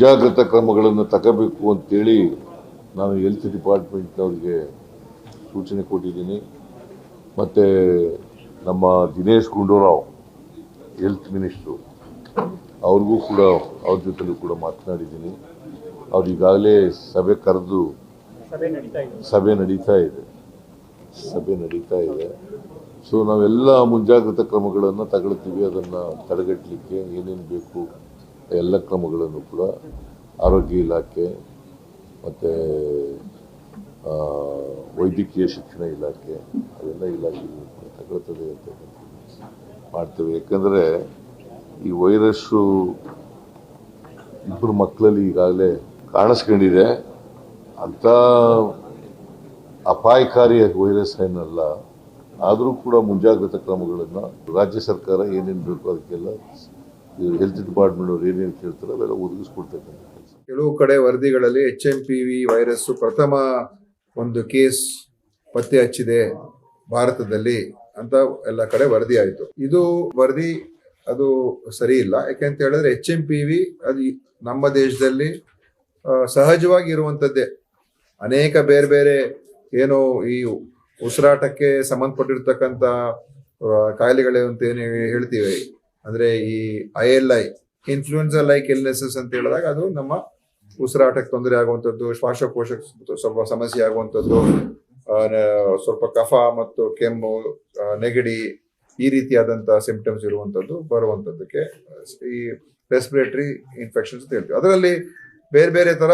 ಮುಂಜಾಗ್ರತಾ ಕ್ರಮಗಳನ್ನು ತಗೋಬೇಕು ಅಂತೇಳಿ ನಾನು ಹೆಲ್ತ್ ಡಿಪಾರ್ಟ್ಮೆಂಟ್ನವ್ರಿಗೆ ಸೂಚನೆ ಕೊಟ್ಟಿದ್ದೀನಿ. ಮತ್ತು ನಮ್ಮ ದಿನೇಶ್ ಗುಂಡೂರಾವ್ ಹೆಲ್ತ್ ಮಿನಿಸ್ಟ್ರು ಅವ್ರಿಗೂ ಕೂಡ ಅವ್ರ ಜೊತೆಲೂ ಕೂಡ ಮಾತನಾಡಿದ್ದೀನಿ. ಅವ್ರು ಈಗಾಗಲೇ ಸಭೆ ಕರೆದು ಸಭೆ ನಡೀತಾ ಇದೆ. ಸಭೆ ನಡೀತಾ ಇದೆ. ಸಭೆ ನಡೀತಾ ಇದೆ. ಸೊ ನಾವೆಲ್ಲ ಮುಂಜಾಗ್ರತಾ ಕ್ರಮಗಳನ್ನು ತಗೊಳ್ತೀವಿ. ಅದನ್ನು ತಡೆಗಟ್ಟಲಿಕ್ಕೆ ಏನೇನು ಬೇಕು ಎಲ್ಲ ಕ್ರಮಗಳನ್ನು ಕೂಡ ಆರೋಗ್ಯ ಇಲಾಖೆ ಮತ್ತು ವೈದ್ಯಕೀಯ ಶಿಕ್ಷಣ ಇಲಾಖೆ ಅದೆಲ್ಲ ಕೂಡ ತಗೊಳ್ತದೆ ಅಂತ ಮಾಡ್ತೇವೆ. ಯಾಕಂದರೆ ಈ ವೈರಸ್ಸು ಇಬ್ಬರು ಮಕ್ಕಳಲ್ಲಿ ಈಗಾಗಲೇ ಕಾಣಿಸ್ಕೊಂಡಿದೆ. ಅಂಥ ಅಪಾಯಕಾರಿ ವೈರಸ್ ಏನಲ್ಲ, ಆದರೂ ಕೂಡ ಮುಂಜಾಗ್ರತಾ ಕ್ರಮಗಳನ್ನು ರಾಜ್ಯ ಸರ್ಕಾರ ಏನೇನು ಬೇಕು ಅದಕ್ಕೆಲ್ಲ ಹೆಲ್ತ್ ಡಿಪಾರ್ಟ್ಮೆಂಟ್ ಅವ್ರು ಏನೇನು ಕೇಳ್ತಾರೆ ಅವೆಲ್ಲ ಒದಗಿಸ್ಕೊಡ್ತಕ್ಕಂಥ ಕೆಲಸ. ಕೆಲವು ಕಡೆ ವರದಿಗಳಲ್ಲಿ H M P V virus ಪ್ರಥಮ ಒಂದು ಕೇಸ್ ಪತ್ತೆ ಹಚ್ಚಿದೆ ಭಾರತದಲ್ಲಿ ಅಂತ ಎಲ್ಲ ಕಡೆ ವರದಿ ಆಯಿತು. ಇದು ವರದಿ ಅದು ಸರಿ ಇಲ್ಲ. ಯಾಕೆಂತ ಹೇಳಿದ್ರೆ ಎಚ್ ಎಂ ಪಿ ವಿ ಅದು ನಮ್ಮ ದೇಶದಲ್ಲಿ ಸಹಜವಾಗಿ ಇರುವಂಥದ್ದೇ ಅನೇಕ ಬೇರೆ ಬೇರೆ ಏನು ಈ ಉಸಿರಾಟಕ್ಕೆ ಸಂಬಂಧಪಟ್ಟಿರ್ತಕ್ಕಂಥ ಕಾಯಿಲೆಗಳೇ ಅಂತ ಏನು ಹೇಳ್ತೀವಿ? ಅಂದ್ರೆ ಈ I L I influenza like illnesses ಅಂತ ಹೇಳಿದಾಗ ಅದು ನಮ್ಮ ಉಸಿರಾಟಕ್ಕೆ ತೊಂದರೆ ಆಗುವಂಥದ್ದು ಶ್ವಾಸಕೋಶ ಸ್ವಲ್ಪ ಸಮಸ್ಯೆ ಆಗುವಂಥದ್ದು ಸ್ವಲ್ಪ ಕಫ ಮತ್ತು ಕೆಮ್ಮು ನೆಗಡಿ ಈ ರೀತಿಯಾದಂತಹ ಸಿಂಪ್ಟಮ್ಸ್ ಇರುವಂಥದ್ದು ಬರುವಂಥದ್ದಕ್ಕೆ ಈ ರೆಸ್ಪಿರೇಟರಿ ಇನ್ಫೆಕ್ಷನ್ಸ್ ಅಂತ ಹೇಳ್ತೀವಿ. ಅದರಲ್ಲಿ ಬೇರೆ ಬೇರೆ ತರ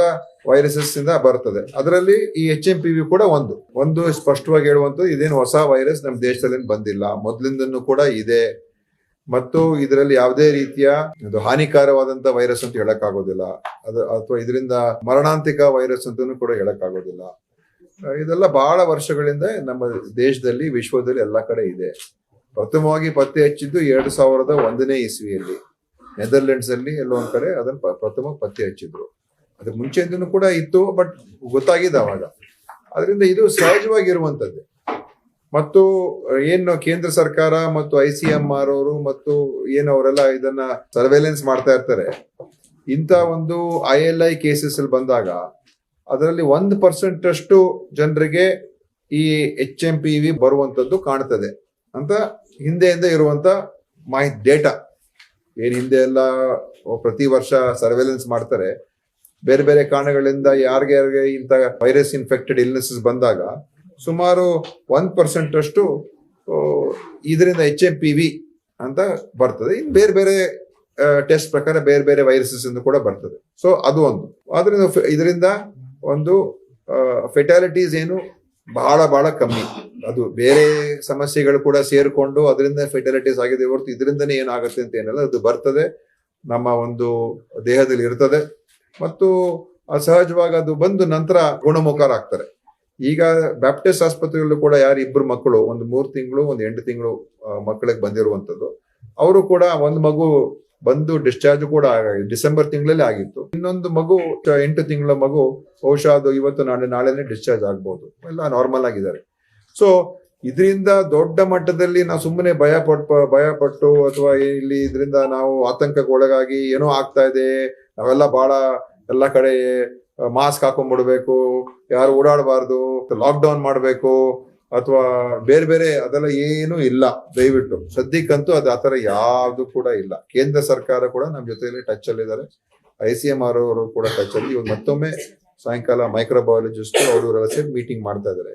ವೈರಸಸ್ ಇಂದ ಬರ್ತದೆ. ಅದರಲ್ಲಿ ಈ ಎಚ್ ಎಂ ಪಿ ವಿ ಕೂಡ ಒಂದು. ಒಂದು ಸ್ಪಷ್ಟವಾಗಿ ಹೇಳುವಂಥದ್ದು ಇದೇನು ಹೊಸ ವೈರಸ್ ನಮ್ಮ ದೇಶದಲ್ಲಿ ಬಂದಿಲ್ಲ. ಮೊದಲಿಂದನೂ ಕೂಡ ಇದೆ. ಮತ್ತು ಇದರಲ್ಲಿ ಯಾವುದೇ ರೀತಿಯ ಒಂದು ಹಾನಿಕಾರವಾದಂತ ವೈರಸ್ ಅಂತ ಹೇಳಕ್ಕಾಗೋದಿಲ್ಲ. ಅದು ಅಥವಾ ಇದರಿಂದ ಮರಣಾಂತಿಕ ವೈರಸ್ ಅಂತಾನೂ ಕೂಡ ಹೇಳಕ್ಕಾಗೋದಿಲ್ಲ. ಇದೆಲ್ಲ ಬಹಳ ವರ್ಷಗಳಿಂದ ನಮ್ಮ ದೇಶದಲ್ಲಿ, ವಿಶ್ವದಲ್ಲಿ ಎಲ್ಲ ಕಡೆ ಇದೆ. ಪ್ರಥಮವಾಗಿ ಪತ್ತೆ ಹಚ್ಚಿದ್ದು ಎರಡು ಸಾವಿರದ ಒಂದನೇ ಇಸ್ವಿಯಲ್ಲಿ. ನೆದರ್ಲೆಂಡ್ಸ್ ಅಲ್ಲಿ ಎಲ್ಲೋ ಒಂದ್ ಕಡೆ ಅದನ್ನ ಪ್ರಥಮ ಪತ್ತೆ ಹಚ್ಚಿದ್ರು. ಅದಕ್ಕೆ ಮುಂಚೆಯಿಂದನೂ ಕೂಡ ಇತ್ತು, ಬಟ್ ಗೊತ್ತಾಗಿದೆ ಅವಾಗ. ಅದರಿಂದ ಇದು ಸಹಜವಾಗಿರುವಂತದ್ದೇ. ಮತ್ತು ಏನು ಕೇಂದ್ರ ಸರ್ಕಾರ ಮತ್ತು ಐ ಸಿ ಎಂ ಆರ್ ಅವರು ಮತ್ತು ಏನು ಅವರೆಲ್ಲ ಇದನ್ನ ಸರ್ವೇಲೆನ್ಸ್ ಮಾಡ್ತಾ ಇರ್ತಾರೆ. ಇಂಥ ಒಂದು ಐ ಎಲ್ ಐ ಕೇಸಸ್ ಅಲ್ಲಿ ಬಂದಾಗ ಅದರಲ್ಲಿ ಒಂದು ಪರ್ಸೆಂಟ್ ಅಷ್ಟು ಜನರಿಗೆ ಈ ಎಚ್ ಎಂ ಪಿ ವಿ ಬರುವಂತದ್ದು ಕಾಣ್ತದೆ. ಅಂತ ಹಿಂದೆಯಿಂದ ಇರುವಂತ ಮಾಹಿತಿ ಡೇಟಾ ಏನ್ ಹಿಂದೆ ಎಲ್ಲ ಪ್ರತಿ ವರ್ಷ ಸರ್ವೇಲೆನ್ಸ್ ಮಾಡ್ತಾರೆ. ಬೇರೆ ಬೇರೆ ಕಾರಣಗಳಿಂದ ಯಾರಿಗೆ ಯಾರಿಗೆ ಇಂಥ ವೈರಸ್ ಇನ್ಫೆಕ್ಟೆಡ್ ಇಲ್ನೆಸಸ್ ಬಂದಾಗ ಸುಮಾರು ಒನ್ ಪರ್ಸೆಂಟ್ ಅಷ್ಟು ಇದರಿಂದ ಎಚ್ ಎಂ ಪಿ ವಿ ಅಂತ ಬರ್ತದೆ. ಇನ್ನು ಬೇರೆ ಬೇರೆ ಟೆಸ್ಟ್ ಪ್ರಕಾರ ಬೇರೆ ಬೇರೆ ವೈರಸಸ್ ಇಂದ ಕೂಡ ಬರ್ತದೆ. ಸೊ ಅದು ಒಂದು. ಆದ್ರಿಂದ ಇದರಿಂದ ಒಂದು ಫೆಟಾಲಿಟೀಸ್ ಏನು ಬಹಳ ಬಹಳ ಕಮ್ಮಿ. ಅದು ಬೇರೆ ಸಮಸ್ಯೆಗಳು ಕೂಡ ಸೇರಿಕೊಂಡು ಅದರಿಂದ ಫೆಟಾಲಿಟೀಸ್ ಆಗಿದೆ ಹೊರತು ಇದರಿಂದನೇ ಏನಾಗುತ್ತೆ ಅಂತ ಏನಲ್ಲ. ಅದು ಬರ್ತದೆ. ನಮ್ಮ ಒಂದು ದೇಹದಲ್ಲಿ ಇರ್ತದೆ. ಮತ್ತು ಅಸಹಜವಾಗಿ ಅದು ಬಂದು ನಂತರ ಗುಣಮುಖರಾಗ್ತಾರೆ. ಈಗ ಬ್ಯಾಪ್ಟಿಸ್ಟ್ ಆಸ್ಪತ್ರೆಯಲ್ಲೂ ಕೂಡ ಯಾರು ಇಬ್ಬರು ಮಕ್ಕಳು, ಒಂದು ಮೂರು ತಿಂಗಳು, ಒಂದು ಎಂಟು ತಿಂಗಳು ಮಕ್ಕಳಿಗೆ ಬಂದಿರುವಂತದ್ದು ಅವರು ಕೂಡ ಒಂದು ಮಗು ಬಂದು ಡಿಸ್ಚಾರ್ಜ್ ಕೂಡ ಡಿಸೆಂಬರ್ ತಿಂಗಳಲ್ಲಿ ಆಗಿತ್ತು. ಇನ್ನೊಂದು ಮಗು, ಎಂಟು ತಿಂಗಳ ಮಗು, ಬಹುಶಃ ಅದು ಇವತ್ತು ನಾಳೆ, ನಾಳೆನೇ ಡಿಸ್ಚಾರ್ಜ್ ಆಗ್ಬಹುದು ಎಲ್ಲ ನಾರ್ಮಲ್ ಆಗಿದ್ದಾರೆ. ಸೊ ಇದರಿಂದ ದೊಡ್ಡ ಮಟ್ಟದಲ್ಲಿ ನಾವು ಸುಮ್ಮನೆ ಭಯ ಪಟ್ ಭಯ ಪಟ್ಟು ಅಥವಾ ಇಲ್ಲಿ ಇದರಿಂದ ನಾವು ಆತಂಕಕ್ಕೆ ಒಳಗಾಗಿ ಏನೋ ಆಗ್ತಾ ಇದೆ, ನಾವೆಲ್ಲ ಬಹಳ ಎಲ್ಲ ಕಡೆ ಮಾಸ್ಕ್ ಹಾಕೊಂಡ್ಬಿಡ್ಬೇಕು, ಯಾರು ಓಡಾಡಬಾರ್ದು ಲಾಕ್ ಡೌನ್ ಮಾಡಬೇಕು, ಅಥವಾ ಬೇರೆ ಬೇರೆ ಅದೆಲ್ಲ ಏನು ಇಲ್ಲ. ದಯವಿಟ್ಟು, ಸದ್ಯಕ್ಕಂತೂ ಅದು ಆತರ ಯಾವುದು ಕೂಡ ಇಲ್ಲ. ಕೇಂದ್ರ ಸರ್ಕಾರ ಕೂಡ ನಮ್ಮ ಜೊತೆಯಲ್ಲಿ ಟಚ್ ಅಲ್ಲಿ ಇದ್ದಾರೆ. ಐ ಸಿ ಎಂ ಆರ್ ಅವರು ಕೂಡ ಟಚ್ ಅಲ್ಲಿ ಇವಾಗ ಮತ್ತೊಮ್ಮೆ ಸಾಯಂಕಾಲ ಮೈಕ್ರೋಬಯಾಲಜಿಸ್ಟ್ ಅವರು ಸೇರಿ ಮೀಟಿಂಗ್ ಮಾಡ್ತಾ ಇದ್ದಾರೆ.